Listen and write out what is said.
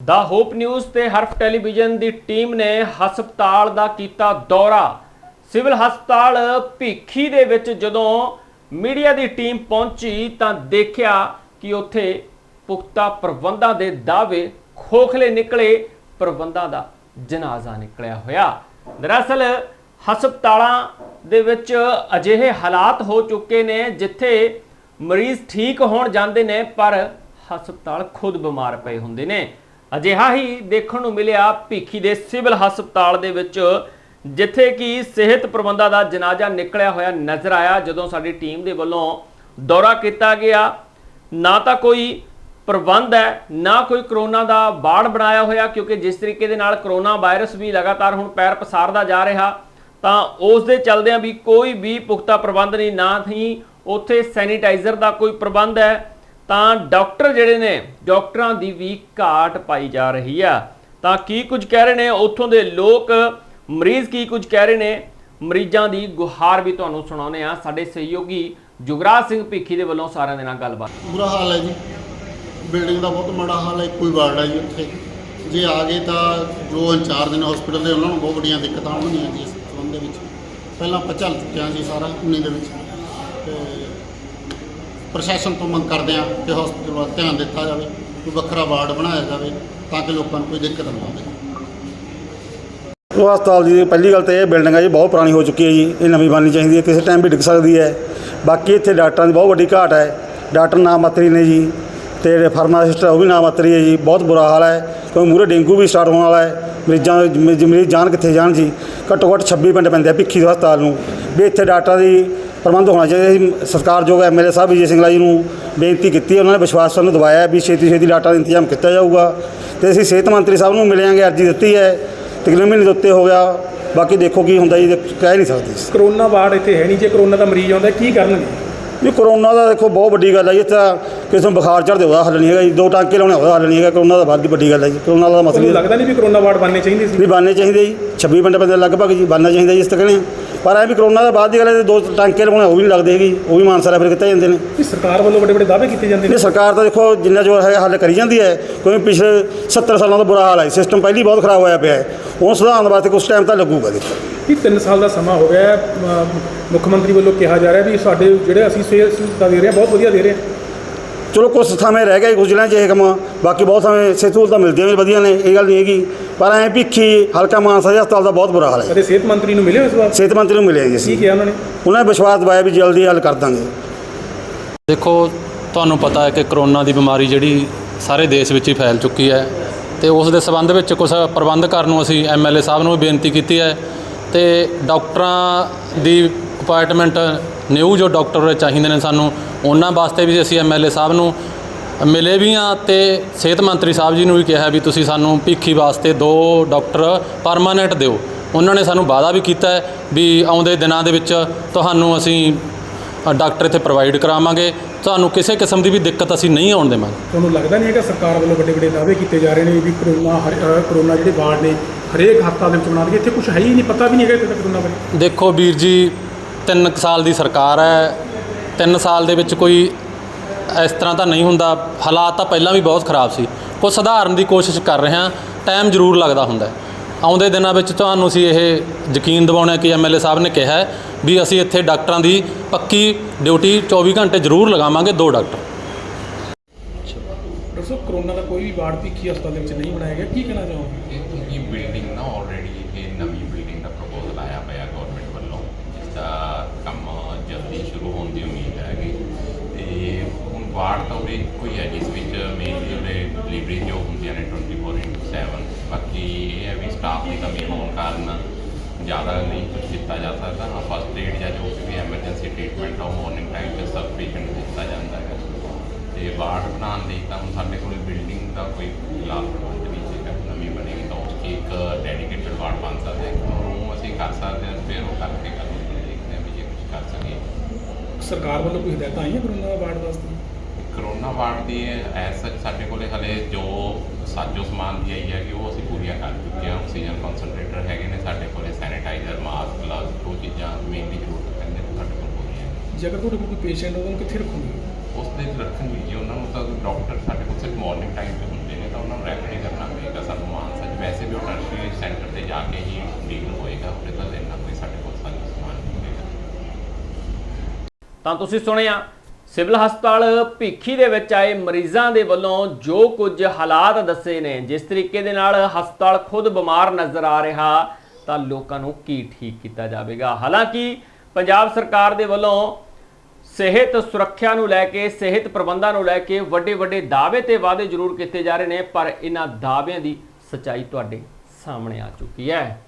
ਦਾ hop news ਤੇ ਹਰਫ television ਦੀ team ਨੇ ਹਸਪਤਾਲ ਦਾ ਕੀਤਾ ਦੌਰਾ। ਸਿਵਲ ਹਸਪਤਾਲ ਭੀਖੀ ਦੇ ਵਿੱਚ ਜਦੋਂ ਮੀਡੀਆ ਦੀ ਟੀਮ ਪਹੁੰਚੀ ਤਾਂ ਦੇਖਿਆ ਕਿ ਉੱਥੇ ਪੁਖਤਾ ਪ੍ਰਬੰਧਾਂ ਦੇ ਦਾਅਵੇ ਖੋਖਲੇ ਨਿਕਲੇ, ਪ੍ਰਬੰਧਾਂ ਦਾ ਜਨਾਜ਼ਾ ਨਿਕਲਿਆ ਹੋਇਆ। ਦਰਅਸਲ ਹਸਪਤਾਲਾਂ ਦੇ ਵਿੱਚ ਅਜਿਹੇ ਹਾਲਾਤ ਹੋ ਚੁੱਕੇ ਨੇ ਜਿੱਥੇ ਮਰੀਜ਼ ਠੀਕ ਹੋਣ ਜਾਂਦੇ ਨੇ, ਪਰ ਹਸਪਤਾਲ ਖੁਦ ਬਿਮਾਰ ਪਏ ਹੁੰਦੇ ਨੇ। ਅਜਿਹਾ ਹੀ ਦੇਖਣ ਨੂੰ ਮਿਲਿਆ ਭੀਖੀ ਦੇ ਸਿਵਲ ਹਸਪਤਾਲ ਦੇ ਵਿੱਚ, ਜਿੱਥੇ ਕਿ ਸਿਹਤ ਪ੍ਰਬੰਧਾਂ ਦਾ ਜਨਾਜ਼ਾ ਨਿਕਲਿਆ ਹੋਇਆ ਨਜ਼ਰ ਆਇਆ, ਜਦੋਂ ਸਾਡੀ ਟੀਮ ਦੇ ਵੱਲੋਂ ਦੌਰਾ ਕੀਤਾ ਗਿਆ। ਨਾ ਤਾਂ ਕੋਈ ਪ੍ਰਬੰਧ ਹੈ, ਨਾ ਕੋਈ ਕਰੋਨਾ ਦਾ ਬਾੜ ਬਣਾਇਆ ਹੋਇਆ, ਕਿਉਂਕਿ ਜਿਸ ਤਰੀਕੇ ਦੇ ਨਾਲ ਕਰੋਨਾ ਵਾਇਰਸ ਵੀ ਲਗਾਤਾਰ ਹੁਣ ਪੈਰ ਪਸਾਰਦਾ ਜਾ ਰਿਹਾ, ਤਾਂ ਉਸ ਦੇ ਚੱਲਦਿਆਂ ਵੀ ਕੋਈ ਵੀ ਪੁਖਤਾ ਪ੍ਰਬੰਧ ਨਹੀਂ, ਨਾ ਹੀ ਉੱਥੇ ਸੈਨੀਟਾਈਜ਼ਰ ਦਾ ਕੋਈ ਪ੍ਰਬੰਧ ਹੈ। ਤਾਂ ਡਾਕਟਰ ਜਿਹੜੇ ਨੇ, ਡਾਕਟਰਾਂ ਦੀ ਵੀ ਘਾਟ ਪਾਈ ਜਾ ਰਹੀ ਆ। ਤਾਂ ਕੀ ਕੁਝ ਕਹਿ ਰਹੇ ਨੇ? ਉੱਥੋਂ ਦੇ ਲੋਕ ਮਰੀਜ਼ ਕੀ ਕੁਝ ਕਹਿ ਰਹੇ ਨੇ? ਮਰੀਜ਼ਾਂ ਦੀ ਗੁਹਾਰ ਵੀ ਤੁਹਾਨੂੰ ਸੁਣਾਉਂਦੇ ਆ ਸਾਡੇ ਸਹਿਯੋਗੀ ਜੁਗਰਾਜ ਸਿੰਘ ਭੀਖੀ ਦੇ ਵੱਲੋਂ ਸਾਰਿਆਂ ਦੇ ਨਾਲ ਗੱਲਬਾਤ। ਬੁਰਾ ਹਾਲ ਹੈ ਜੀ। ਬਿਲਡਿੰਗ ਦਾ ਬਹੁਤ ਮਾੜਾ ਹਾਲ ਹੈ। ਕੋਈ ਵਾਰਡ ਹੈ ਜੀ ਉੱਥੇ। ਜੇ ਆ ਗਏ ਤਾਂ ਜੋ ਇੰਚਾਰਜ ਨੇ ਹਸਪੀਟਲ ਦੇ, ਉਹਨਾਂ ਨੂੰ ਬਹੁਤ ਵੱਡੀਆਂ ਦਿੱਕਤਾਂ ਆਉਣਗੀਆਂ ਜੀ ਇਸ ਸੰਬੰਧ ਦੇ ਵਿੱਚ। ਪਹਿਲਾਂ ਆਪਾਂ ਚੱਲ ਚੁੱਕੇ ਹਾਂ ਜੀ ਸਾਰਾ 19 ਦੇ ਵਿੱਚ। ਤੇ ਪ੍ਰਸ਼ਾਸਨ ਤੋਂ ਮੰਗ ਕਰਦੇ ਹਾਂ ਕਿ ਹਸਪੀਟਲ ਵੱਲ ਧਿਆਨ ਦਿੱਤਾ ਜਾਵੇ, ਕੋਈ ਵੱਖਰਾ ਵਾਰਡ ਬਣਾਇਆ ਜਾਵੇ ਤਾਂ ਕਿ ਲੋਕਾਂ ਨੂੰ ਕੋਈ ਦਿੱਕਤ ਨਾ ਆਵੇ। ਉਹ ਹਸਪਤਾਲ ਦੀ ਪਹਿਲੀ ਗੱਲ ਤਾਂ ਇਹ ਬਿਲਡਿੰਗ ਹੈ ਜੀ, ਬਹੁਤ ਪੁਰਾਣੀ ਹੋ ਚੁੱਕੀ ਹੈ ਜੀ, ਇਹ ਨਵੀਂ ਬਣਨੀ ਚਾਹੀਦੀ ਹੈ, ਕਿਸੇ ਟਾਈਮ ਵੀ ਡਿੱਗ ਸਕਦੀ ਹੈ। ਬਾਕੀ ਇੱਥੇ ਡਾਕਟਰਾਂ ਦੀ ਬਹੁਤ ਵੱਡੀ ਘਾਟ ਹੈ, ਡਾਕਟਰ ਨਾ ਮਾਤਰੀ ਨੇ ਜੀ, ਤੇ ਜਿਹੜੇ ਫਾਰਮਾਸਿਸਟ ਆ ਉਹ ਵੀ ਨਾ ਮਾਤਰੀ ਹੈ ਜੀ, ਬਹੁਤ ਬੁਰਾ ਹਾਲ ਹੈ, ਕਿਉਂਕਿ ਮੂਰੇ ਡੇਂਗੂ ਵੀ ਸਟਾਰਟ ਹੋਣ ਵਾਲਾ ਹੈ, ਮਰੀਜ਼ਾਂ ਮਰੀਜ਼ ਜਾਣ ਕਿੱਥੇ ਜਾਣ ਜੀ, ਘੱਟੋ ਘੱਟ 26 ਪਿੰਡ ਪੈਂਦੇ ਆ ਭਿੱਖੀ ਹਸਪਤਾਲ ਨੂੰ। ਵੀ ਇੱਥੇ ਡਾਕਟਰਾਂ ਦੀ ਪ੍ਰਬੰਧ ਹੋਣਾ ਚਾਹੀਦਾ ਜੀ ਸਤਿਕਾਰਯੋਗ ਐਮਐਲਏ ਸਾਹਿਬ ਵਿਜੇ ਸਿੰਘਲਾ ਜੀ ਨੂੰ ਬੇਨਤੀ ਕੀਤੀ ਹੈ ਉਹਨਾਂ ਨੇ ਵਿਸ਼ਵਾਸ ਸਾਨੂੰ ਦਵਾਇਆ ਵੀ ਛੇਤੀ ਛੇਤੀ ਡਾਕਟਰਾਂ ਦਾ ਇੰਤਜ਼ਾਮ ਕੀਤਾ ਜਾਊਗਾ। ਤੇ ਅਸੀਂ ਸਿਹਤ ਮੰਤਰੀ ਸਾਹਿਬ ਨੂੰ ਮਿਲਿਆਂਗੇ ਅਰਜ਼ੀ ਦਿੱਤੀ ਹੈ। ਤਕਰੀਬਨ ਮਹੀਨੇ ਦੇ ਉੱਤੇ ਹੋ ਗਿਆ। ਬਾਕੀ ਦੇਖੋ ਕੀ ਹੁੰਦਾ ਜੀ ਕਹਿ ਨਹੀਂ ਸਕਦੇ। ਕਰੋਨਾ ਵਾਰਡ ਇੱਥੇ ਹੈ ਨਹੀਂ ਜੇ ਕਰੋਨਾ ਦਾ ਮਰੀਜ਼ ਆਉਂਦਾ ਕੀ ਕਰਨਗੇ? ਜੀ ਕਰੋਨਾ ਦਾ ਦੇਖੋ ਬਹੁਤ ਵੱਡੀ ਗੱਲ ਹੈ ਜੀ। ਇੱਥੇ ਤਾਂ ਕਿਸੇ ਨੂੰ ਬੁਖਾਰ ਚੜ੍ਹਦੇ ਉਹਦਾ ਹੱਲ ਨਹੀਂ ਹੈਗਾ ਜੀ। ਦੋ ਟਾਂਕੇ ਲਾਉਣੇ ਉਹਦਾ ਹੱਲ ਨਹੀਂ ਹੈਗਾ। ਕਰੋਨਾ ਦਾ ਬਹੁਤ ਵੱਡੀ ਗੱਲ ਹੈ ਜੀ। ਕਰੋਨਾ ਦਾ ਮਸਲਾ ਲੱਗਦਾ ਨਹੀਂ ਵੀ ਕਰੋਨਾ ਵਾਰਡ ਬਣਨੇ ਚਾਹੀਦੇ ਸੀ? ਨਹੀਂ ਬਣਨੇ ਚਾਹੀਦੇ ਜੀ। 26 ਪਿੰਡ ਪੈਂਦੇ ਲਗਭਗ ਜੀ ਬਣਨਾ ਚਾਹੀਦਾ ਜੀ ਇਸ ਤੱਕ ਨੇ ਪਰ ਐ ਵੀ ਕਰੋਨਾ ਦਾ ਬਾਅਦ ਦੀ ਗੱਲ ਹੈ ਦੋ ਟਾਂਕੇ ਲਵਾਉਣੇ ਉਹ ਵੀ ਨਹੀਂ ਲੱਗਦੇ ਹੈਗੇ ਉਹ ਵੀ ਮਾਨਸਾ ਰੈਫਰ ਕੀਤੇ ਜਾਂਦੇ ਨੇ। ਵੀ ਸਰਕਾਰ ਵੱਲੋਂ ਵੱਡੇ ਵੱਡੇ ਦਾਅਵੇ ਕੀਤੇ ਜਾਂਦੇ ਨੇ? ਇਹ ਸਰਕਾਰ ਤਾਂ ਦੇਖੋ ਜਿੰਨਾ ਜੋ ਹੈ ਹੱਲ ਕਰੀ ਜਾਂਦੀ ਹੈ ਕਿਉਂਕਿ ਪਿਛਲੇ 70 ਸਾਲਾਂ ਤੋਂ ਬੁਰਾ ਹਾਲ ਹੈ ਸਿਸਟਮ ਪਹਿਲੀ ਬਹੁਤ ਖਰਾਬ ਹੋਇਆ ਪਿਆ ਹੈ। ਉਹ ਸੁਧਾਰਨ ਵਾਸਤੇ ਕੁਝ ਟਾਈਮ ਤਾਂ ਲੱਗੂਗਾ ਦੇਖੋ। ਵੀ 3 ਸਾਲ ਦਾ ਸਮਾਂ ਹੋ ਗਿਆ ਮੁੱਖ ਮੰਤਰੀ ਵੱਲੋਂ ਕਿਹਾ ਜਾ ਰਿਹਾ ਵੀ ਸਾਡੇ ਜਿਹੜੇ ਅਸੀਂ ਸਹੂਲਤਾਂ ਦੇ ਰਹੇ ਹਾਂ ਬਹੁਤ ਵਧੀਆ ਦੇ ਰਹੇ ਹਾਂ। ਚਲੋ ਕੁਝ ਥਾਵੇਂ ਰਹਿ ਜੀ, ਕੁਝ ਜ਼ਿਲ੍ਹਿਆਂ 'ਚ ਇਹ ਕੰਮ ਬਾਕੀ ਬਹੁਤ ਥਾਵੇਂ ਸਿਹਤ ਸਹੂਲਤਾਂ ਮਿਲਦੀਆਂ ਵੀ ਵਧੀਆ ਨੇ ਇਹ ਗੱਲ ਨਹੀਂ ਹੈਗੀ। ਪਰ ਐਂ ਭਿੱਖੀ ਹਲਕਾ ਮਾਨਸਾ ਦੇ ਹਸਪਤਾਲ ਦਾ ਬਹੁਤ ਬੁਰਾ ਹਾਲ ਹੈ। ਕਦੇ ਸਿਹਤ ਮੰਤਰੀ ਨੂੰ ਮਿਲੇ ਹੋ ਇਸ ਵਾਰ? ਸਿਹਤ ਮੰਤਰੀ ਨੂੰ ਮਿਲਿਆ ਜੀ ਕੀ ਅਸੀਂ ਕਿਹਾ ਉਹਨਾਂ ਨੇ? ਉਹਨਾਂ ਨੇ ਵਿਸ਼ਵਾਸ ਦਿਵਾਇਆ ਵੀ ਜਲਦੀ ਹੱਲ ਕਰ ਦਾਂਗੇ। ਦੇਖੋ ਤੁਹਾਨੂੰ ਪਤਾ ਹੈ ਕਿ ਕਰੋਨਾ ਦੀ ਬਿਮਾਰੀ ਜਿਹੜੀ ਸਾਰੇ ਦੇਸ਼ ਵਿੱਚ ਹੀ ਫੈਲ ਚੁੱਕੀ ਹੈ ਤੇ ਉਸ ਦੇ ਸੰਬੰਧ ਵਿੱਚ ਕੁਝ ਪ੍ਰਬੰਧ ਕਰਨ ਨੂੰ ਅਸੀਂ ਐਮਐਲਏ ਸਾਹਿਬ ਨੂੰ ਵੀ ਬੇਨਤੀ ਕੀਤੀ ਹੈ ਤੇ ਡਾਕਟਰਾਂ ਦੀ ਅਪਾਇੰਟਮੈਂਟ ਨਿਊ ਜੋ ਡਾਕਟਰ ਚਾਹੀਦੇ ਨੇ ਸਾਨੂੰ ਉਹਨਾਂ ਵਾਸਤੇ ਵੀ ਅਸੀਂ ਐਮਐਲਏ ਸਾਹਿਬ ਨੂੰ ਮਿਲੇ ਵੀ ਆ ਤੇ ਸਿਹਤ ਮੰਤਰੀ ਸਾਹਿਬ ਜੀ ਨੂੰ ਵੀ ਕਿਹਾ ਵੀ ਤੁਸੀਂ ਸਾਨੂੰ ਭੀਖੀ ਵਾਸਤੇ ਦੋ ਡਾਕਟਰ ਪਰਮਾਨੈਂਟ ਦਿਓ। ਉਹਨਾਂ ਨੇ ਸਾਨੂੰ ਵਾਅਦਾ ਵੀ ਕੀਤਾ ਹੈ ਵੀ ਆਉਂਦੇ ਦਿਨਾਂ ਦੇ ਵਿੱਚ ਤੁਹਾਨੂੰ ਅਸੀਂ ਡਾਕਟਰ ਇੱਥੇ ਪ੍ਰੋਵਾਈਡ ਕਰਾਵਾਂਗੇ। ਤੁਹਾਨੂੰ ਕਿਸੇ ਕਿਸਮ ਦੀ ਵੀ ਦਿੱਕਤ ਅਸੀਂ ਨਹੀਂ ਆਉਣ ਦੇਵਾਂਗੇ। ਤੁਹਾਨੂੰ ਲੱਗਦਾ ਨਹੀਂ ਹੈਗਾ ਸਰਕਾਰ ਵੱਲੋਂ ਵੱਡੇ ਵੱਡੇ ਦਾਅਵੇ ਕੀਤੇ ਜਾ ਰਹੇ ਨੇ ਵੀ ਕਰੋਨਾ ਕਰੋਨਾ ਜਿਹੜੇ ਵਾਰਡ ਨੇ ਹਰੇਕ ਹਸਪਤਾਲ ਦੇ ਵਿੱਚ ਬਣਾ ਦਈਏ ਇੱਥੇ ਕੁਝ ਹੈ ਹੀ ਨਹੀਂ ਪਤਾ ਵੀ ਨਹੀਂ ਹੈਗਾ ਕਰੋਨਾ ਬਾਰੇ। ਦੇਖੋ ਵੀਰ ਜੀ ਤਿੰਨ ਕੁ ਸਾਲ ਦੀ ਸਰਕਾਰ ਹੈ ਤਿੰਨ ਸਾਲ ਦੇ ਵਿੱਚ ਕੋਈ ਇਸ ਤਰ੍ਹਾਂ ਤਾਂ ਨਹੀਂ ਹੁੰਦਾ। ਹਾਲਾਤ ਤਾਂ ਪਹਿਲਾਂ ਵੀ ਬਹੁਤ ਖਰਾਬ ਸੀ। ਕੁਝ ਸੁਧਾਰਨ ਦੀ ਕੋਸ਼ਿਸ਼ ਕਰ ਰਹੇ ਹਾਂ ਟਾਈਮ ਜ਼ਰੂਰ ਲੱਗਦਾ ਹੁੰਦਾ। ਆਉਂਦੇ ਦਿਨਾਂ ਵਿੱਚ ਤੁਹਾਨੂੰ ਅਸੀਂ ਇਹ ਯਕੀਨ ਦਿਵਾਉਣਾ ਕਿ ਐਮਐਲਏ ਸਾਹਿਬ ਨੇ ਕਿਹਾ ਵੀ ਅਸੀਂ ਇੱਥੇ ਡਾਕਟਰਾਂ ਦੀ ਪੱਕੀ ਡਿਊਟੀ 24 ਘੰਟੇ ਜ਼ਰੂਰ ਲਗਾਵਾਂਗੇ ਦੋ ਡਾਕਟਰ। ਦੱਸੋ ਕਰੋਨਾ ਦਾ ਕੋਈ ਵੀ ਵਾਰਡ ਭੀਖੀ ਹਸਪਤਾਲ ਦੇ ਵਿੱਚ ਨਹੀਂ ਬਣਾਇਆ ਗਿਆ। ਕੀ ਕਹਿਣਾ ਚਾਹੋਗੇ? ਇਹ ਬਿਲਡਿੰਗ ਨਾ ਆਲਰੇਡੀ ਇਹ ਨਵੀਂ ਬਿਲਡਿੰਗ ਦਾ ਪ੍ਰਪੋਜ਼ਲ ਆਇਆ ਪਿਆ ਗਵਰਨਮੈਂਟ ਵੱਲੋਂ ਜਿਸ ਦਾ ਕੰਮ ਜਲਦੀ ਸ਼ੁਰੂ ਹੋਣ ਦੀ ਉਮੀਦ ਹੈਗੀ। ਤੇ ਹੁਣ ਵਾਰਡ ਤਾਂ ਉਰੇ ਇੱਕੋ ਹੀ ਹੈ, ਜਿਸ ਵਿੱਚ ਮੇਨਲੀ ਉਰੇ ਡਿਲੀਵਰੀ ਜੋ ਹੁੰਦੀਆਂ ਨੇ 24/7 ਬਾਕੀ ਇਹ ਹੈ ਵੀ ਸਟਾਫ ਦੀ ਕਮੀ ਹੋਣ ਕਾਰਨ ਜ਼ਿਆਦਾ ਨਹੀਂ ਕੁਝ ਦਿੱਤਾ ਜਾ ਸਕਦਾ। ਹਾਂ ਫਸਟ ਏਡ ਜਾਂ ਜੋ ਵੀ ਐਮਰਜੈਂਸੀ ਟ੍ਰੀਟਮੈਂਟ ਆ, ਉਹ ਮਾਰਨਿੰਗ ਟਾਈਮ 'ਚ ਸਭ ਪੇਸ਼ੈਂਟ ਦਿੱਤਾ ਜਾਂਦਾ ਹੈ। ਤੇ ਵਾਰਡ ਬਣਾਉਣ ਲਈ ਤਾਂ ਹੁਣ ਸਾਡੇ ਕੋਲ ਬਿਲਡਿੰਗ ਦਾ ਕੋਈ ਫਿਲਹਾਲ ਪ੍ਰਬੰਧ ਨਹੀਂ ਸੀਗਾ ਨਵੀਂ ਬਣੇਗੀ ਤਾਂ ਉਸ 'ਚ ਇੱਕ ਡੈਡੀਕੇਟਡ ਵਾਰਡ ਬਣ ਸਕਦਾ ਹੈ। ਰੂਮ ਅਸੀਂ ਕਰ ਸਕਦੇ ਹਾਂ, ਫਿਰ ਉਹ ਕਰਕੇ ਸਰਕਾਰ ਵੱਲੋਂ ਕੋਈ ਹਦਾਇਤਾਂ ਆਈਆਂ ਕਰੋਨਾ ਵਾਰਡ ਵਾਸਤੇ? ਕਰੋਨਾ ਵਾਰਡ ਦੀ ਐਸਾ ਸਾਡੇ ਕੋਲੇ ਹਲੇ ਜੋ ਸਾਜੋ ਸਮਾਨ ਦੀ ਆਈ ਹੈ ਕਿ ਉਹ ਅਸੀਂ ਪੂਰੀਆਂ ਕਰ ਚੁੱਕੇ ਹਾਂ। ਆਕਸੀਜਨ ਕਨਸੈਂਟਰੇਟਰ ਹੈਗੇ ਨੇ ਸਾਡੇ ਕੋਲੇ ਸੈਨੀਟਾਈਜ਼ਰ ਮਾਸਕ ਗਲਵਸ ਉਹ ਚੀਜ਼ਾਂ ਮੇਨ ਦੀ ਜ਼ਰੂਰਤ ਪੈਂਦੀ ਹੈ ਸਾਡੇ ਕੋਲ ਪੂਰੀਆਂ ਜੇਕਰ ਤੁਹਾਡੇ ਕੋਲ ਕੋਈ ਪੇਸ਼ੈਂਟ ਹੋਵੇ ਉਹਨੂੰ ਕਿੱਥੇ ਰੱਖੋਗੇ? ਉਸ ਦੇ ਰੱਖਣ ਲਈ ਜੀ ਉਹਨਾਂ ਨੂੰ ਤਾਂ ਡਾਕਟਰ ਸਾਡੇ ਕੋਲ ਸਿਰਫ ਮਾਰਨਿੰਗ ਟਾਈਮ ਤੇ ਹੁੰਦੇ ਨੇ ਤਾਂ ਉਹਨਾਂ ਨੂੰ ਰੈਫਰ ਹੀ ਕਰਨਾ ਪਏਗਾ ਸਾਨੂੰ ਮਾਨਸਾ 'ਚ। ਵੈਸੇ ਵੀ ਉਹ ਟਰਸ਼ਰੀ ਸੈਂਟਰ ਤੇ ਜਾ ਕੇ ਹੀ ਡੀਲ ਹੋਏਗਾ ਉਹਦੇ ਤਾਂ ਦਿਨ ਤਾਂ ਤੁਸੀਂ ਸੁਣਿਆ, ਸਿਵਲ ਹਸਪਤਾਲ ਭੀਖੀ ਦੇ ਵਿੱਚ ਆਏ ਮਰੀਜ਼ਾਂ ਦੇ ਵੱਲੋਂ ਜੋ ਕੁਝ ਹਾਲਾਤ ਦੱਸੇ ਨੇ, ਜਿਸ ਤਰੀਕੇ ਦੇ ਨਾਲ ਹਸਪਤਾਲ ਖੁਦ ਬਿਮਾਰ ਨਜ਼ਰ ਆ ਰਿਹਾ, ਤਾਂ ਲੋਕਾਂ ਨੂੰ ਕੀ ਠੀਕ ਕੀਤਾ ਜਾਵੇਗਾ? ਹਾਲਾਂਕਿ, ਪੰਜਾਬ ਸਰਕਾਰ ਦੇ ਵੱਲੋਂ ਸਿਹਤ ਸੁਰੱਖਿਆ ਨੂੰ ਲੈ ਕੇ, ਸਿਹਤ ਪ੍ਰਬੰਧਾਂ ਨੂੰ ਲੈ ਕੇ ਵੱਡੇ ਵੱਡੇ ਦਾਅਵੇ ਤੇ ਵਾਅਦੇ ਜ਼ਰੂਰ ਕੀਤੇ ਜਾ ਰਹੇ ਨੇ, ਪਰ ਇਹਨਾਂ ਦਾਅਵਿਆਂ ਦੀ ਸਚਾਈ ਤੁਹਾਡੇ ਸਾਹਮਣੇ ਆ ਚੁੱਕੀ ਹੈ।